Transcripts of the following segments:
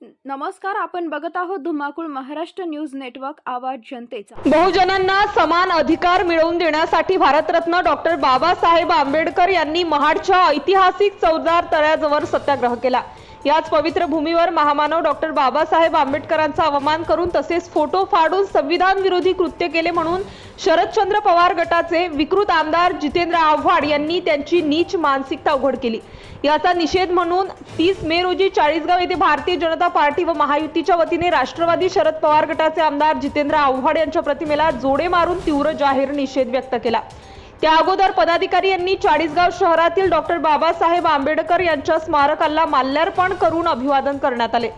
नमस्कार आपण बघत आहोत धुमाकूळ महाराष्ट्र न्यूज नेटवर्क आवाज जनतेचा. बहुजनांना समान अधिकार मिळवून देण्यासाठी भारतरत्न डॉक्टर बाबासाहेब आंबेडकर यांनी महाडच्या ऐतिहासिक चौदार तळ्याजवळ सत्याग्रह केला. याच पवित्र भूमीवर महामानव डॉक्टर बाबासाहेब आंबेडकरांचा अवमान करून तसेच फोटो फाडून संविधान विरोधी कृत्य केले म्हणून शरदचंद्र पवार गटाचे विकृत आमदार जितेंद्र आव्हाड यांनी त्यांची नीच मानसिकता उघड केली. याचा निषेध म्हणून तीस मे रोजी चाळीसगाव येथे भारतीय जनता पार्टी व महायुतीच्या वतीने राष्ट्रवादी शरद पवार गटाचे आमदार जितेंद्र आव्हाड यांच्या प्रतिमेला जोडे मारून तीव्र जाहीर निषेध व्यक्त केला. त्या अगोदर पदाधिकारी यांनी चाळीसगाव शहरातील डॉक्टर बाबासाहेब आंबेडकर यांच्या स्मारकाला माल्यार्पण करून अभिवादन करण्यात आले.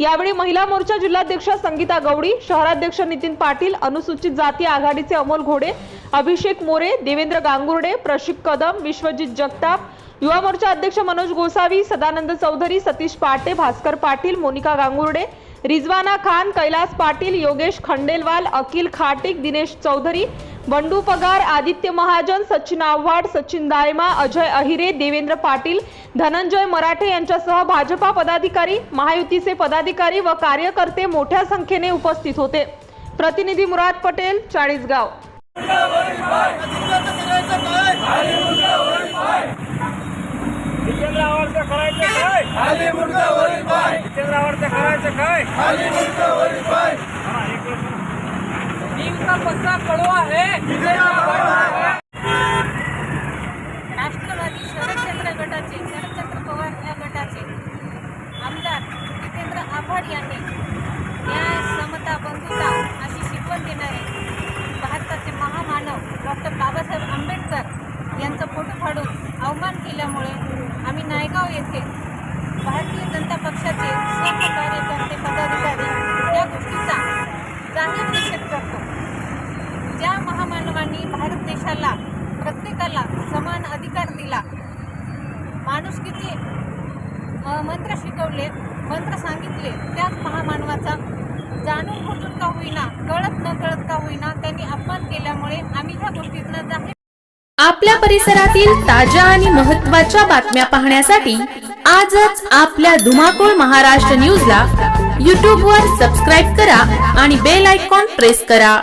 यावेळी महिला मोर्चा जिल्हाध्यक्ष संगीता गवडी शहराध्यक्ष नितीन पाटील अनुसूचित जाती आघाडीचे अमोल घोडे अभिषेक मोरे देवेंद्र गांगुर्डे प्रशिक कदम विश्वजित जगताप युवा मोर्चा अध्यक्ष मनोज गोसावी सदानंद चौधरी सतीश पाटे भास्कर पाटील मोनिका गांगुर्डे रिजवाना खान कैलास पाटील योगेश खंडेलवाल अखिल खाटिक दिनेश चौधरी बंडू पगार आदित्य महाजन सचिन आव्हाड सचिन दायमा अजय अहिरे देवेंद्र पाटील धनंजय मराठे यांच्यासह भाजपा पदाधिकारी महायुतीचे पदाधिकारी व कार्यकर्ते मोठ्या संख्येने उपस्थित होते. प्रतिनिधी मुराद पटेल चाळीसगाव. जितेंद्र करायचं काय? राष्ट्रवादी शरदचंद्र गटाचे शरदचंद्र पवार या गटाचे आमदार जितेंद्र आव्हाड यांनी न्याय समता बंधुता अशी शिकवण देणारे भारताचे महामानव डॉक्टर बाबासाहेब आंबेडकर यांचा फोटो फाडून अवमान केल्यामुळे आम्ही नायगाव येथे भारतीय जनता पक्षाचे सर्व कार्यकर्ते पदाधिकारी या गोष्टीचा जाहीर निषेध करतो ज्या महामानवांनी भारत देशाला प्रत्येकाला समान अधिकार दिला. माणुसकीचे मंत्र शिकवले मंत्र सांगितले त्याच महामानवाचा जाणून बुजून का होईना कळत न कळत का होईना त्यांनी अपमान केल्यामुळे आम्ही ह्या गोष्टीतनं जाहीर आपल्या परिसरातील ताज्या आणि महत्त्वाच्या बातम्या पाहण्यासाठी आजच आपल्या धुमाकूळ महाराष्ट्र न्यूजला यूट्यूबवर सबस्क्राईब करा आणि बेल आयकॉन प्रेस करा.